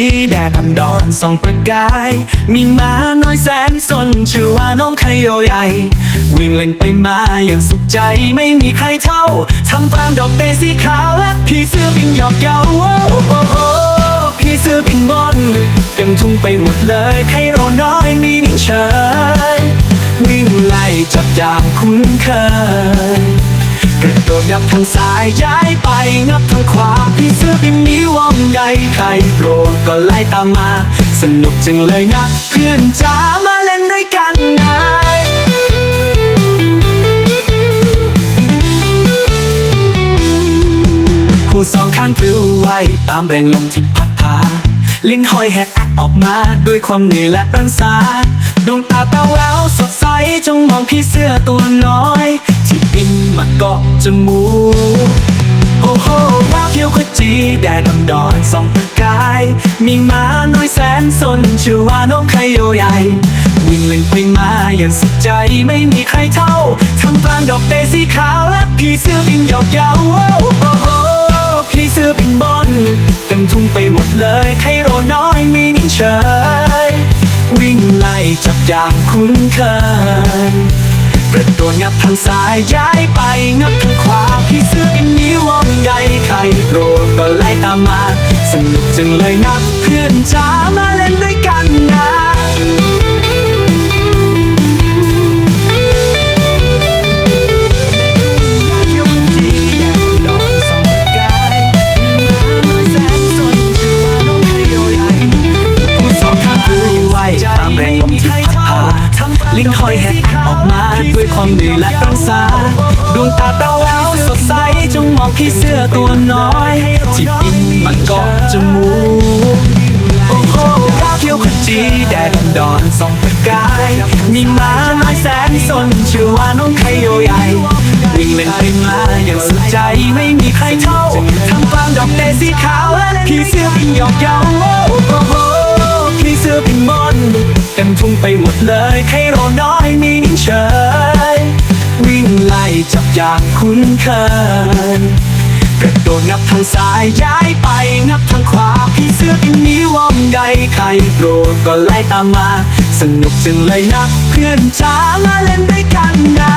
ีแดดอันดอนส่องประกาย มีม้าน้อยแสนสนชื่อว่าน้องไคโยใหญ่ วิ่งเล่นไปมาอย่างสุขใจไม่มีใครเท่าทำฟามดอกเตสีขาวและพี่เสื้อบินหยอกเย้าโอ้โอ้โอ้พี่เสื้อบินบอลเต็มทุ่งไปหมดเลยไคโรน้อยมีนิ่งเฉยวิ่งไล่จับอย่างคุ้นเคย ดดยับทางซ้ายย้ายไปงับทางขวาพี่เสื้อบินนี้ว่องใหญ่ใครโกรธก็ไล่ตามมา สนุกจังเลยนะ เพื่อนจ๋ามาเล่นด้วยกันนะผู้สองข้างปลิวไหวตามแรงลมที่พัดพาลิ้นห้อยแหกออกมาด้วยความเหนื่อยและรังสาดวงตาเตาแววสดใสจงมองพี่เสื้อตัวน้อยที่บิน มาเกาะจมูกโอ้โหว้าวเขียวขจีแดดอันดอนส่องประกาย มีม้าน้อยแสนสนชื่อว่าน้องไคโยใหญ่ วิ่งเล่นไปมาอย่างสุขใจไม่มีใครเท่าทำกลางดอกเตสีขาวและพี่เสื้อบินหยอกเย้าโอ้โหพี่เสื้อบินบอลเต็มทุ่งไปหมดเลยไคโรน้อยมีนิ่งเฉยวิ่งไล่จับอย่างคุ้นเคย กระโดดงับทางซ้ายย้ายไปงับทางขวาพี่เสื้อกินนี้วองใหญ่ใครโกรธก็ไล่ตามมา สนุกจังเลยนะเพื่อนจ้ามา ความเหนื่อยและรังสาดวงตาเต้าแววสดใสจงมองพี่เสื้อตัวน้อยที่บินมันเกาะจมูกโอ้โหก้าวเขียวขจีแดดดอนส่องประกาย มีม้าน้อยแสนสนชื่อว่าน้องไคโยใหญ่วิ่งเล่นไปมาอย่างสุดใจไม่มีใครเท่าทำกลางดอกเตสีขาวและพี่เสื้อบินหยอกเย้าโอ้โหพี่เสื้อบินมอนเต็มทุ่งไปหมดเลยไคโรน้อยมีนิ่งเฉย อย่างคุ้นเคยกระโดดนับทางซ้ายย้ายไปนับทางขวาพี่เสื้อบินนี้ว่องใดใครโกรดก็ไล่ตามมา สนุกจังเลยนะเพื่อนจ้ามาเล่นด้วยกันนะ